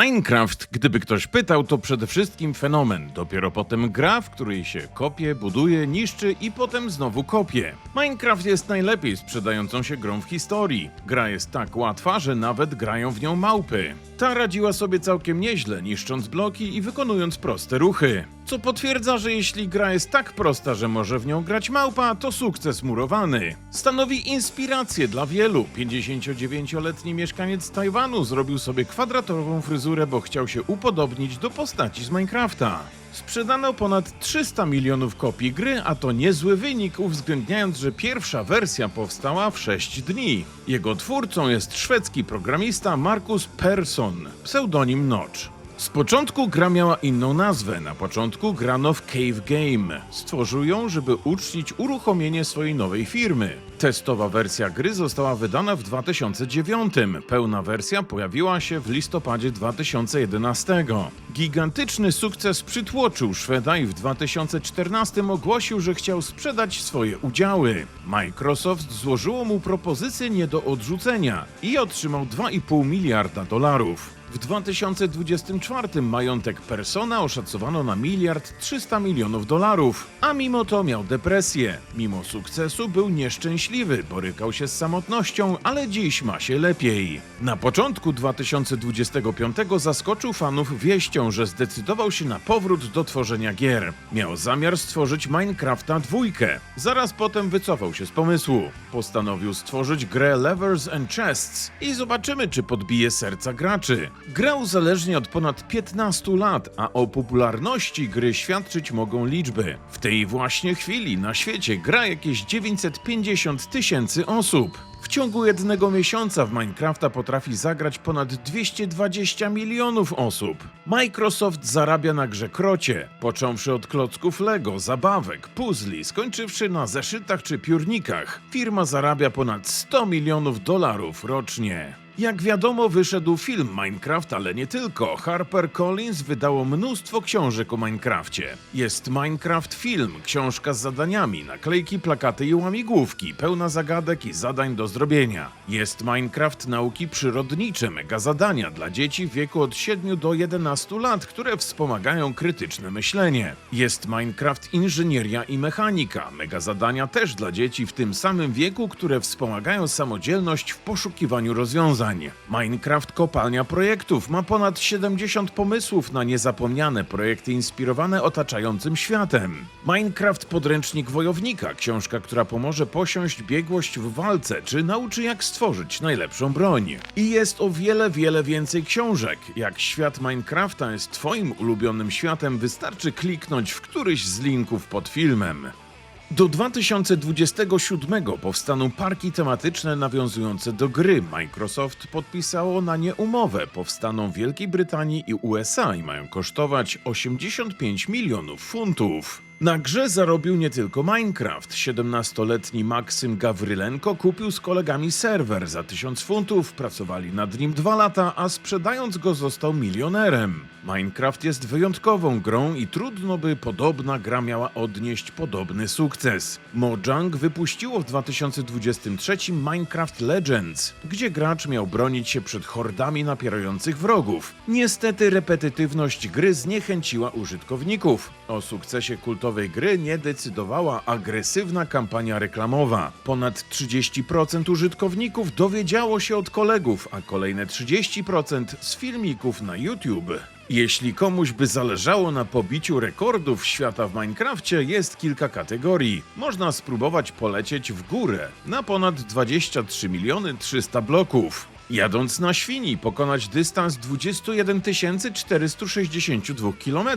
Minecraft, gdyby ktoś pytał, to przede wszystkim fenomen. Dopiero potem gra, w której się kopie, buduje, niszczy i potem znowu kopie. Minecraft jest najlepiej sprzedającą się grą w historii. Gra jest tak łatwa, że nawet grają w nią małpy. Ta radziła sobie całkiem nieźle, niszcząc bloki i wykonując proste ruchy. Co potwierdza, że jeśli gra jest tak prosta, że może w nią grać małpa, to sukces murowany. Stanowi inspirację dla wielu. 59-letni mieszkaniec Tajwanu zrobił sobie kwadratową fryzurę, bo chciał się upodobnić do postaci z Minecrafta. Sprzedano ponad 300 milionów kopii gry, a to niezły wynik, uwzględniając, że pierwsza wersja powstała w 6 dni. Jego twórcą jest szwedzki programista Markus Persson, pseudonim Notch. Z początku gra miała inną nazwę. Na początku grano w Cave Game. Stworzył ją, żeby uczcić uruchomienie swojej nowej firmy. Testowa wersja gry została wydana w 2009. Pełna wersja pojawiła się w listopadzie 2011. Gigantyczny sukces przytłoczył Szweda i w 2014 ogłosił, że chciał sprzedać swoje udziały. Microsoft złożyło mu propozycję nie do odrzucenia i otrzymał 2,5 miliarda dolarów. W 2024 majątek Persona oszacowano na miliard 300 milionów dolarów, a mimo to miał depresję. Mimo sukcesu był nieszczęśliwy, borykał się z samotnością, ale dziś ma się lepiej. Na początku 2025 zaskoczył fanów wieścią, że zdecydował się na powrót do tworzenia gier. Miał zamiar stworzyć Minecrafta dwójkę. Zaraz potem wycofał się z pomysłu. Postanowił stworzyć grę Levers and Chests i zobaczymy, czy podbije serca graczy. Gra uzależnia od ponad 15 lat, a o popularności gry świadczyć mogą liczby. W tej właśnie chwili na świecie gra jakieś 950 tysięcy osób. W ciągu jednego miesiąca w Minecrafta potrafi zagrać ponad 220 milionów osób. Microsoft zarabia na grze krocie, począwszy od klocków Lego, zabawek, puzli, skończywszy na zeszytach czy piórnikach. Firma zarabia ponad 100 milionów dolarów rocznie. Jak wiadomo, wyszedł film Minecraft, ale nie tylko. HarperCollins wydało mnóstwo książek o Minecrafcie. Jest Minecraft Film, książka z zadaniami, naklejki, plakaty i łamigłówki, pełna zagadek i zadań do zrobienia. Jest Minecraft Nauki Przyrodnicze, mega zadania dla dzieci w wieku od 7 do 11 lat, które wspomagają krytyczne myślenie. Jest Minecraft Inżynieria i Mechanika, mega zadania też dla dzieci w tym samym wieku, które wspomagają samodzielność w poszukiwaniu rozwiązań. Minecraft Kopalnia Projektów ma ponad 70 pomysłów na niezapomniane projekty inspirowane otaczającym światem. Minecraft Podręcznik Wojownika, książka, która pomoże posiąść biegłość w walce, czy nauczy jak stworzyć najlepszą broń. I jest o wiele, wiele więcej książek. Jak świat Minecrafta jest Twoim ulubionym światem, wystarczy kliknąć w któryś z linków pod filmem. Do 2027 powstaną parki tematyczne nawiązujące do gry. Microsoft podpisało na nie umowę. Powstaną w Wielkiej Brytanii i USA i mają kosztować 85 milionów funtów. Na grze zarobił nie tylko Minecraft. 17-letni Maksym Gawrylenko kupił z kolegami serwer za 1000 funtów, pracowali nad nim dwa lata, a sprzedając go został milionerem. Minecraft jest wyjątkową grą i trudno by podobna gra miała odnieść podobny sukces. Mojang wypuściło w 2023 Minecraft Legends, gdzie gracz miał bronić się przed hordami napierających wrogów. Niestety repetytywność gry zniechęciła użytkowników. O sukcesie kultowej gry nie decydowała agresywna kampania reklamowa. Ponad 30% użytkowników dowiedziało się od kolegów, a kolejne 30% z filmików na YouTube. Jeśli komuś by zależało na pobiciu rekordów świata w Minecrafcie, jest kilka kategorii. Można spróbować polecieć w górę na ponad 23 miliony 300 bloków. Jadąc na świni, pokonać dystans 21 462 km,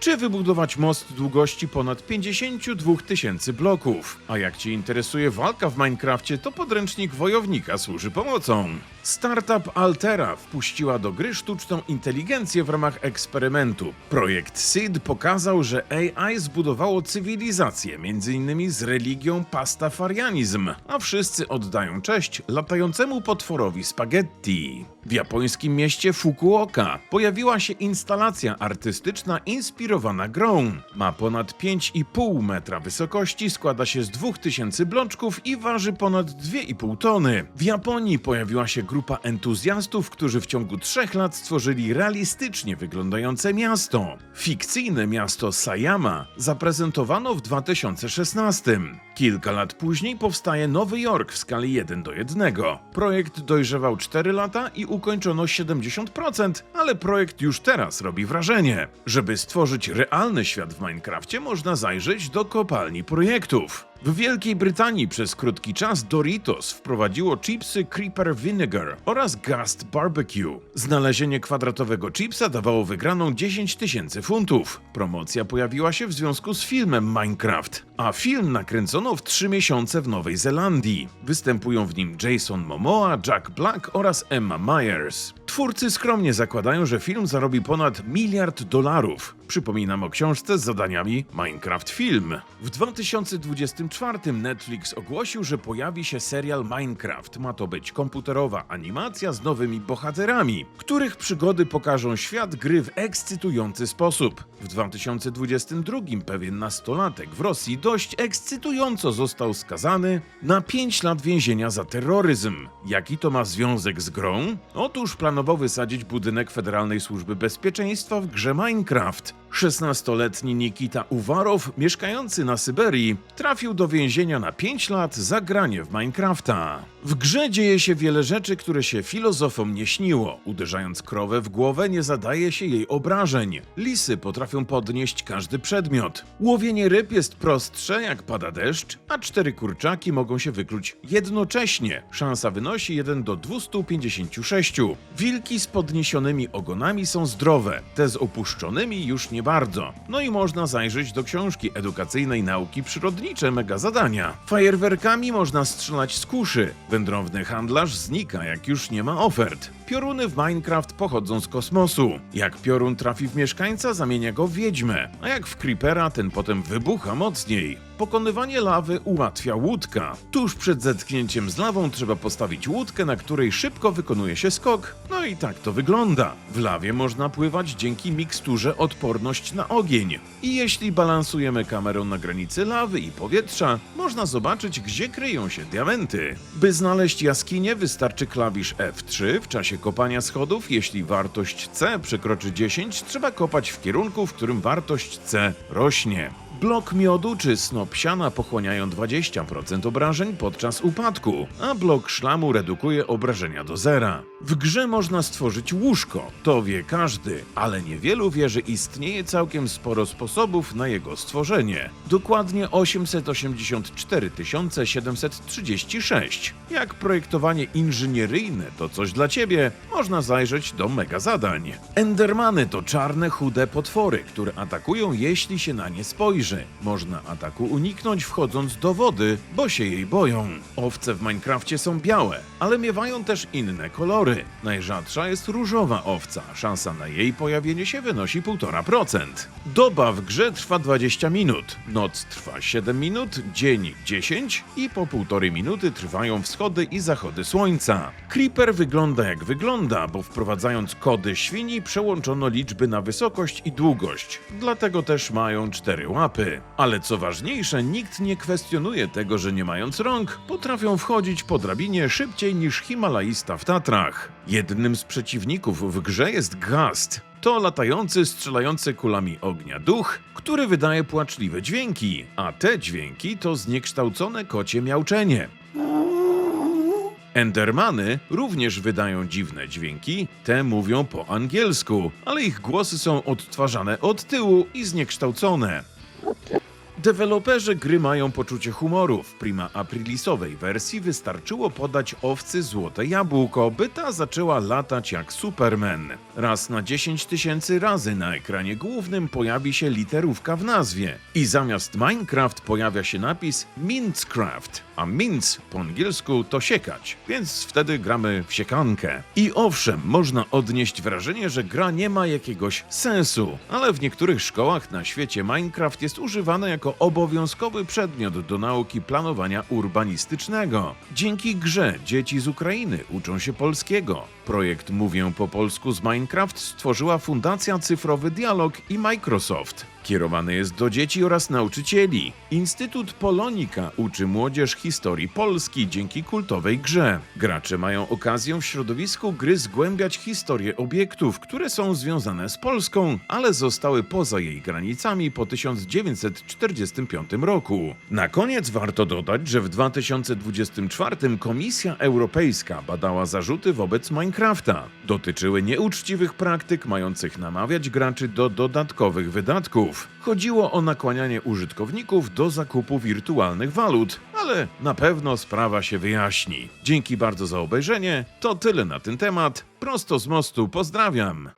czy wybudować most długości ponad 52 tysięcy bloków. A jak Cię interesuje walka w Minecrafcie, to podręcznik wojownika służy pomocą. Startup Altera wpuściła do gry sztuczną inteligencję w ramach eksperymentu. Projekt SEED pokazał, że AI zbudowało cywilizację, m.in. z religią pastafarianizm, a wszyscy oddają cześć latającemu potworowi spaghetti. W japońskim mieście Fukuoka pojawiła się instalacja artystyczna inspirowana grą. Ma ponad 5,5 metra wysokości, składa się z 2000 bloczków i waży ponad 2,5 tony. W Japonii pojawiła się grupa entuzjastów, którzy w ciągu trzech lat stworzyli realistycznie wyglądające miasto. Fikcyjne miasto Sayama zaprezentowano w 2016. Kilka lat później powstaje Nowy Jork w skali 1 do 1. Projekt dojrzewał 4 lata i ukończono 70%, ale projekt już teraz robi wrażenie. Żeby stworzyć realny świat w Minecrafcie, można zajrzeć do kopalni projektów. W Wielkiej Brytanii przez krótki czas Doritos wprowadziło chipsy Creeper Vinegar oraz Gust Barbecue. Znalezienie kwadratowego chipsa dawało wygraną 10 tysięcy funtów. Promocja pojawiła się w związku z filmem Minecraft, a film nakręcono w 3 miesiące w Nowej Zelandii. Występują w nim Jason Momoa, Jack Black oraz Emma Myers. Twórcy skromnie zakładają, że film zarobi ponad miliard dolarów. Przypominam o książce z zadaniami Minecraft Film. W 2024 Netflix ogłosił, że pojawi się serial Minecraft. Ma to być komputerowa animacja z nowymi bohaterami, których przygody pokażą świat gry w ekscytujący sposób. W 2022 pewien nastolatek w Rosji dość ekscytująco został skazany na 5 lat więzienia za terroryzm. Jaki to ma związek z grą? Otóż planował wysadzić budynek Federalnej Służby Bezpieczeństwa w grze Minecraft. 16-letni Nikita Uwarow, mieszkający na Syberii, trafił do więzienia na 5 lat za granie w Minecrafta. W grze dzieje się wiele rzeczy, które się filozofom nie śniło. Uderzając krowę w głowę nie zadaje się jej obrażeń. Lisy potrafią podnieść każdy przedmiot. Łowienie ryb jest prostsze, jak pada deszcz, a cztery kurczaki mogą się wykluć jednocześnie. Szansa wynosi 1 do 256. Wilki z podniesionymi ogonami są zdrowe, te z opuszczonymi już nie bardzo. No i można zajrzeć do książki edukacyjnej nauki przyrodnicze mega zadania. Fajerwerkami można strzelać z kuszy. Wędrowny handlarz znika, jak już nie ma ofert. Pioruny w Minecraft pochodzą z kosmosu. Jak piorun trafi w mieszkańca, zamienia go w wiedźmę, a jak w creepera, ten potem wybucha mocniej. Pokonywanie lawy ułatwia łódka. Tuż przed zetknięciem z lawą trzeba postawić łódkę, na której szybko wykonuje się skok. No i tak to wygląda. W lawie można pływać dzięki miksturze odporność na ogień. I jeśli balansujemy kamerą na granicy lawy i powietrza, można zobaczyć, gdzie kryją się diamenty. By znaleźć jaskinię, wystarczy klawisz F3 w czasie kopania schodów. Jeśli wartość C przekroczy 10, trzeba kopać w kierunku, w którym wartość C rośnie. Blok miodu czy snop siana pochłaniają 20% obrażeń podczas upadku, a blok szlamu redukuje obrażenia do zera. W grze można stworzyć łóżko, to wie każdy, ale niewielu wie, że istnieje całkiem sporo sposobów na jego stworzenie. Dokładnie 884 736. Jak projektowanie inżynieryjne to coś dla ciebie, można zajrzeć do mega zadań. Endermany to czarne, chude potwory, które atakują, jeśli się na nie spojrzy. Można ataku uniknąć wchodząc do wody, bo się jej boją. Owce w Minecrafcie są białe, ale miewają też inne kolory. Najrzadsza jest różowa owca. Szansa na jej pojawienie się wynosi 1,5%. Doba w grze trwa 20 minut, noc trwa 7 minut, dzień 10 i po półtorej minuty trwają wschody i zachody słońca. Creeper wygląda jak wygląda, bo wprowadzając kody świni przełączono liczby na wysokość i długość. Dlatego też mają cztery łapy. Ale co ważniejsze, nikt nie kwestionuje tego, że nie mając rąk, potrafią wchodzić po drabinie szybciej niż Himalajista w Tatrach. Jednym z przeciwników w grze jest Gast. To latający, strzelający kulami ognia duch, który wydaje płaczliwe dźwięki, a te dźwięki to zniekształcone kocie miauczenie. Endermany również wydają dziwne dźwięki, te mówią po angielsku, ale ich głosy są odtwarzane od tyłu i zniekształcone. Deweloperzy gry mają poczucie humoru. W prima aprilisowej wersji wystarczyło podać owcy złote jabłko, by ta zaczęła latać jak Superman. Raz na 10 tysięcy razy na ekranie głównym pojawi się literówka w nazwie i zamiast Minecraft pojawia się napis Minecraft, a mince po angielsku to siekać, więc wtedy gramy w siekankę. I owszem, można odnieść wrażenie, że gra nie ma jakiegoś sensu, ale w niektórych szkołach na świecie Minecraft jest używany jako obowiązkowy przedmiot do nauki planowania urbanistycznego. Dzięki grze dzieci z Ukrainy uczą się polskiego. Projekt Mówię po polsku z Minecraft stworzyła Fundacja Cyfrowy Dialog i Microsoft. Kierowany jest do dzieci oraz nauczycieli. Instytut Polonika uczy młodzież historii Polski dzięki kultowej grze. Gracze mają okazję w środowisku gry zgłębiać historię obiektów, które są związane z Polską, ale zostały poza jej granicami po 1945 roku. Na koniec warto dodać, że w 2024 Komisja Europejska badała zarzuty wobec Minecrafta. Dotyczyły nieuczciwych praktyk mających namawiać graczy do dodatkowych wydatków. Chodziło o nakłanianie użytkowników do zakupu wirtualnych walut, ale na pewno sprawa się wyjaśni. Dzięki bardzo za obejrzenie. To tyle na ten temat. Prosto z mostu pozdrawiam.